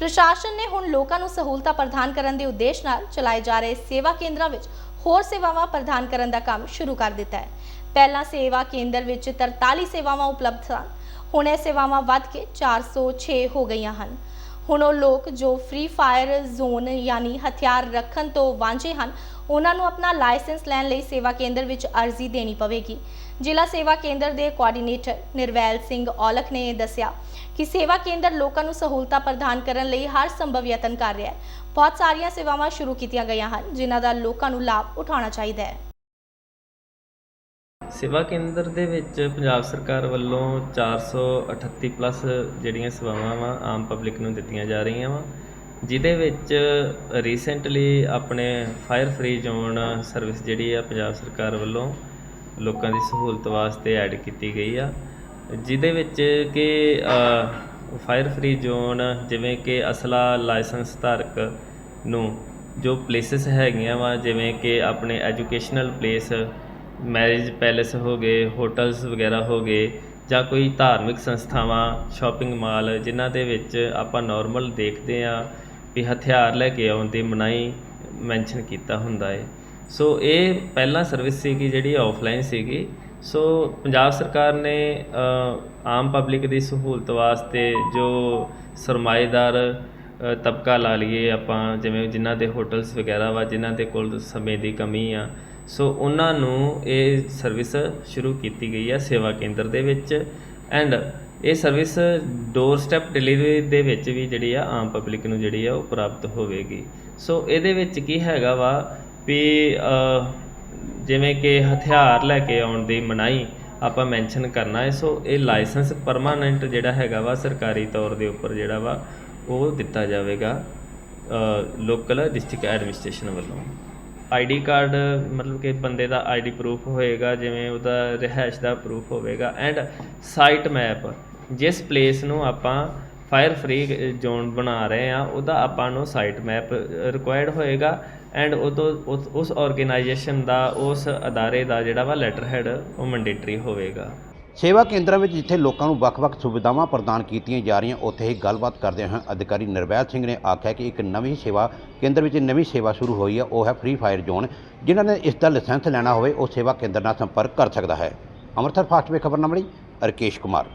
ਪ੍ਰਸ਼ਾਸਨ ਨੇ ਹੁਣ ਲੋਕਾਂ ਨੂੰ ਸਹੂਲਤਾਂ ਪ੍ਰਦਾਨ ਕਰਨ ਦੇ ਉਦੇਸ਼ ਨਾਲ ਚਲਾਏ ਜਾ ਰਹੇ ਸੇਵਾ ਕੇਂਦਰਾਂ ਵਿੱਚ ਹੋਰ ਸੇਵਾਵਾਂ ਪ੍ਰਦਾਨ ਕਰਨ ਦਾ ਕੰਮ ਸ਼ੁਰੂ ਕਰ ਦਿੱਤਾ ਹੈ। ਪਹਿਲਾਂ ਸੇਵਾ ਕੇਂਦਰ ਵਿੱਚ 43 ਸੇਵਾਵਾਂ ਉਪਲਬਧ ਸਨ, ਹੁਣ ਇਹ ਸੇਵਾਵਾਂ ਵੱਧ ਕੇ 406 ਹੋ ਗਈਆਂ ਹਨ। ਹੁਣ ਉਹ ਲੋਕ ਜੋ ਫ੍ਰੀ ਫਾਇਰ ਜ਼ੋਨ ਯਾਨੀ ਹਥਿਆਰ ਰੱਖਣ ਤੋਂ ਵਾਂਝੇ ਹਨ, ਉਹਨਾਂ ਨੂੰ ਆਪਣਾ ਲਾਇਸੈਂਸ ਲੈਣ ਲਈ ਸੇਵਾ ਕੇਂਦਰ ਵਿੱਚ ਅਰਜ਼ੀ ਦੇਣੀ ਪਵੇਗੀ। ਜ਼ਿਲ੍ਹਾ ਸੇਵਾ ਕੇਂਦਰ ਦੇ ਕੋਆਰਡੀਨੇਟਰ ਨਿਰਵੈਲ ਸਿੰਘ ਔਲਖ ਨੇ ਦੱਸਿਆ ਕਿ ਸੇਵਾ ਕੇਂਦਰ ਲੋਕਾਂ ਨੂੰ ਸਹੂਲਤਾਂ ਪ੍ਰਦਾਨ ਕਰਨ ਲਈ ਹਰ ਸੰਭਵ ਯਤਨ ਕਰ ਰਿਹਾ ਹੈ। ਬਹੁਤ ਸਾਰੀਆਂ ਸੇਵਾਵਾਂ ਸ਼ੁਰੂ ਕੀਤੀਆਂ ਗਈਆਂ ਹਨ, ਜਿਨ੍ਹਾਂ ਦਾ ਲੋਕਾਂ ਨੂੰ ਲਾਭ ਉਠਾਉਣਾ ਚਾਹੀਦਾ ਹੈ। ਸੇਵਾ ਕੇਂਦਰ ਦੇ ਵਿੱਚ ਪੰਜਾਬ ਸਰਕਾਰ ਵੱਲੋਂ 438 ਪਲੱਸ ਜਿਹੜੀਆਂ ਸੇਵਾਵਾਂ ਵਾ, ਆਮ ਪਬਲਿਕ ਨੂੰ ਦਿੱਤੀਆਂ ਜਾ ਰਹੀਆਂ ਵਾ। ਜਿਹਦੇ ਵਿੱਚ ਰੀਸੈਂਟਲੀ ਆਪਣੇ ਫਾਇਰ ਫ੍ਰੀ ਜ਼ੋਨ ਸਰਵਿਸ ਜਿਹੜੀ ਆ ਪੰਜਾਬ ਸਰਕਾਰ ਵੱਲੋਂ ਲੋਕਾਂ ਦੀ ਸਹੂਲਤ ਵਾਸਤੇ ਐਡ ਕੀਤੀ ਗਈ ਆ। ਜਿਹਦੇ ਵਿੱਚ ਕਿ ਫਾਇਰ ਫ੍ਰੀ ਜ਼ੋਨ ਜਿਵੇਂ ਕਿ ਅਸਲਾ ਲਾਇਸੈਂਸ ਧਾਰਕ ਨੂੰ ਜੋ ਪਲੇਸਸ ਹੈਗੀਆਂ ਵਾ, ਜਿਵੇਂ ਕਿ ਆਪਣੇ ਐਜੂਕੇਸ਼ਨਲ ਪਲੇਸ ਮੈਰਿਜ ਪੈਲੇਸ ਹੋ ਗਏ ਹੋਟਲਸ ਵਗੈਰਾ ਹੋ ਗਏ ਜਾਂ ਕੋਈ ਧਾਰਮਿਕ ਸੰਸਥਾਵਾਂ ਸ਼ਾਪਿੰਗ ਮਾਲ ਜਿਨ੍ਹਾਂ ਦੇ ਵਿੱਚ ਆਪਾਂ ਨੋਰਮਲ ਦੇਖਦੇ ਹਾਂ ਵੀ ਹਥਿਆਰ ਲੈ ਕੇ ਆਉਣ ਦੀ ਮਨਾਹੀ ਮੈਂਸ਼ਨ ਕੀਤਾ ਹੁੰਦਾ ਹੈ। ਸੋ ਇਹ ਪਹਿਲਾਂ ਸਰਵਿਸ ਸੀਗੀ ਜਿਹੜੀ ਆਫਲਾਈਨ ਸੀਗੀ। ਸੋ ਪੰਜਾਬ ਸਰਕਾਰ ਨੇ ਆਮ ਪਬਲਿਕ ਦੀ ਸਹੂਲਤ ਵਾਸਤੇ ਜੋ ਸਰਮਾਏਦਾਰ ਤਬਕਾ ਲਾ ਲਈਏ ਆਪਾਂ, ਜਿਵੇਂ ਜਿਨ੍ਹਾਂ ਦੇ ਹੋਟਲਸ ਵਗੈਰਾ ਵਾ, ਜਿਨ੍ਹਾਂ ਦੇ ਕੋਲ ਸਮੇਂ ਦੀ ਕਮੀ ਆ। ਸੋ ਉਹਨਾਂ ਨੂੰ ਇਹ ਸਰਵਿਸ ਸ਼ੁਰੂ ਕੀਤੀ ਗਈ ਆ ਸੇਵਾ ਕੇਂਦਰ ਦੇ ਵਿੱਚ। ਐਂਡ ਇਹ ਸਰਵਿਸ ਡੋਰ ਸਟੈਪ ਡਿਲੀਵਰੀ ਦੇ ਵਿੱਚ ਵੀ ਜਿਹੜੀ ਆ ਆਮ ਪਬਲਿਕ ਨੂੰ ਜਿਹੜੀ ਆ ਉਹ ਪ੍ਰਾਪਤ ਹੋਵੇਗੀ। ਸੋ ਇਹਦੇ ਵਿੱਚ ਕੀ ਹੈਗਾ ਵਾ ਵੀ ਜਿਵੇਂ ਕਿ ਹਥਿਆਰ ਲੈ ਕੇ ਆਉਣ ਦੀ ਮਨਾਹੀ ਆਪਾਂ ਮੈਂਸ਼ਨ ਕਰਨਾ ਹੈ। ਸੋ ਇਹ ਲਾਇਸੈਂਸ ਪਰਮਾਨੈਂਟ ਜਿਹੜਾ ਹੈਗਾ ਵਾ ਸਰਕਾਰੀ ਤੌਰ ਦੇ ਉੱਪਰ ਜਿਹੜਾ ਵਾ ਉਹ ਦਿੱਤਾ ਜਾਵੇਗਾ ਲੋਕਲ ਡਿਸਟ੍ਰਿਕਟ ਐਡਮਿਨਿਸਟ੍ਰੇਸ਼ਨ ਵੱਲੋਂ। ਆਈਡੀ ਕਾਰਡ ਮਤਲਬ ਕਿ ਬੰਦੇ ਦਾ ਆਈਡੀ ਪ੍ਰੂਫ ਹੋਏਗਾ, ਜਿਵੇਂ ਉਹਦਾ ਰਿਹਾਇਸ਼ ਦਾ ਪ੍ਰੂਫ ਹੋਵੇਗਾ ਐਂਡ ਸਾਈਟ ਮੈਪ ਜਿਸ ਪਲੇਸ ਨੂੰ ਆਪਾਂ ਫਾਇਰ ਫ੍ਰੀ ਜ਼ੋਨ ਬਣਾ ਰਹੇ ਆ ਉਹਦਾ ਆਪਾਂ ਨੂੰ ਸਾਈਟ ਮੈਪ ਰਿਕੁਆਇਰਡ ਹੋਏਗਾ ਐਂਡ ਉਦੋਂ ਉਸ- ਉਸ ਆਰਗੇਨਾਈਜੇਸ਼ਨ ਦਾ, ਉਸ ਅਦਾਰੇ ਦਾ ਜਿਹੜਾ ਵਾ ਲੈਟਰ ਹੈਡ ਉਹ ਮੰਡੇਟਰੀ ਹੋਵੇਗਾ। ਸੇਵਾ ਕੇਂਦਰਾਂ ਵਿੱਚ ਜਿੱਥੇ ਲੋਕਾਂ ਨੂੰ ਵੱਖ-ਵੱਖ ਸੁਵਿਧਾਵਾਂ ਪ੍ਰਦਾਨ ਕੀਤੀਆਂ ਜਾ ਰਹੀਆਂ, ਉੱਥੇ ਹੀ ਗੱਲਬਾਤ ਕਰਦੇ ਹੋਏ ਅਧਿਕਾਰੀ ਨਿਰਵੈਲ ਸਿੰਘ ਨੇ ਆਖਿਆ ਕਿ ਇੱਕ ਨਵੀਂ ਸੇਵਾ ਕੇਂਦਰ ਵਿੱਚ ਨਵੀਂ ਸੇਵਾ ਸ਼ੁਰੂ ਹੋਈ ਹੈ, ਉਹ ਹੈ ਫ੍ਰੀ ਫਾਇਰ ਜ਼ੋਨ ਜਿਨ੍ਹਾਂ ਨੇ ਇਸ ਦਾ ਲਾਇਸੈਂਸ ਲੈਣਾ ਹੋਵੇ, ਉਹ ਸੇਵਾ ਕੇਂਦਰ ਨਾਲ ਸੰਪਰਕ ਕਰ ਸਕਦਾ ਹੈ। ਅੰਮ੍ਰਿਤਸਰ ਫਾਸਟ ਵੇ ਖਬਰਨਾਮਾ ਲਈ ਰਕੇਸ਼ ਕੁਮਾਰ।